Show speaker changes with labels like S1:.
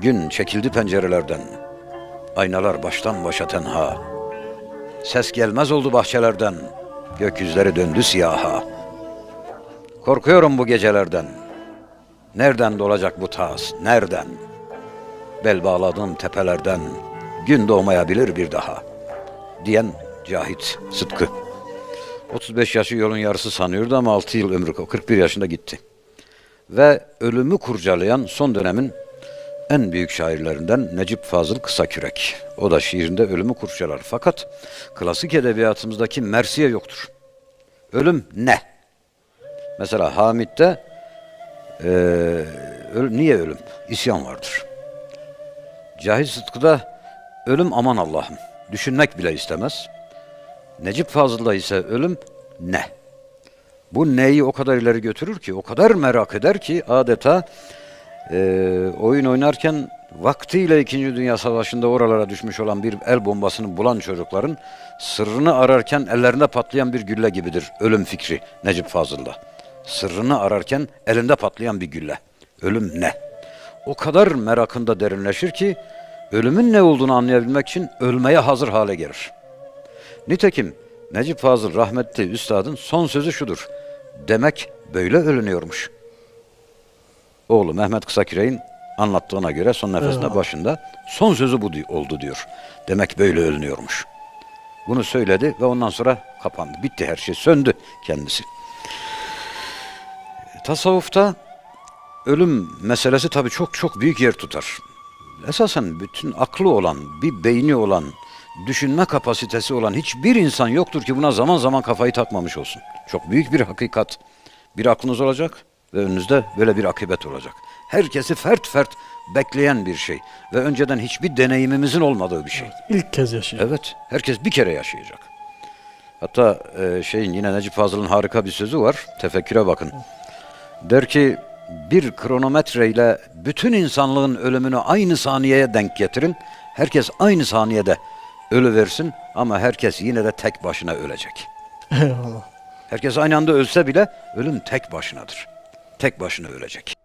S1: Gün çekildi pencerelerden. Aynalar baştan başa tenha. Ses gelmez oldu bahçelerden. Gökyüzleri döndü siyaha. Korkuyorum bu gecelerden. Nereden dolacak bu tas? Nereden? Bel bağladığım tepelerden gün doğmayabilir bir daha. Diyen Cahit Sıtkı. 35 yaşı yolun yarısı sanıyordu ama 6 yıl ömrü 41 yaşında gitti. Ve ölümü kurcalayan son dönemin en büyük şairlerinden Necip Fazıl Kısakürek. O da şiirinde ölümü kurcalar. Fakat klasik edebiyatımızdaki mersiye yoktur. Ölüm ne? Mesela Hamit'te eee, öl- niye ölüm? İsyan vardır. Cahil Sıtkı'da ölüm aman Allah'ım. Düşünmek bile istemez. Necip Fazıl'da ise ölüm ne? Bu neyi o kadar ileri götürür ki, o kadar merak eder ki adeta eee, oyun oynarken vaktiyle İkinci Dünya Savaşı'nda oralara düşmüş olan bir el bombasını bulan çocukların sırrını ararken ellerinde patlayan bir gülle gibidir ölüm fikri Necip Fazıl'da. Sırrını ararken elinde patlayan bir gülle. Ölüm ne? O kadar merakında derinleşir ki ölümün ne olduğunu anlayabilmek için ölmeye hazır hale gelir. Nitekim Necip Fazıl rahmetli üstadın son sözü şudur. Demek böyle ölünüyormuş. Oğlu Mehmet Kısaküre'nin anlattığına göre son nefesinde
S2: Eyvallah.
S1: başında son sözü bu oldu diyor. Demek böyle ölünüyormuş. Bunu söyledi ve ondan sonra kapandı. Bitti her şey. Söndü kendisi. Tasavvufta ölüm meselesi tabii çok çok büyük yer tutar. Esasen bütün aklı olan, bir beyni olan, düşünme kapasitesi olan hiçbir insan yoktur ki buna zaman zaman kafayı takmamış olsun. Çok büyük bir hakikat. Bir aklınız olacak ve önünüzde böyle bir akıbet olacak. Herkesi fert fert bekleyen bir şey ve önceden hiçbir deneyimimizin olmadığı bir şey.
S2: İlk kez yaşıyor.
S1: Evet, herkes bir kere yaşayacak. Hatta e, şeyin yine Necip Fazıl'ın harika bir sözü var. Tefekküre bakın. Der ki bir kronometre ile bütün insanlığın ölümünü aynı saniyeye denk getirin. Herkes aynı saniyede ölü versin ama herkes yine de tek başına ölecek.
S2: Eyvallah.
S1: Herkes aynı anda ölse bile ölüm tek başınadır. Tek başına ölecek.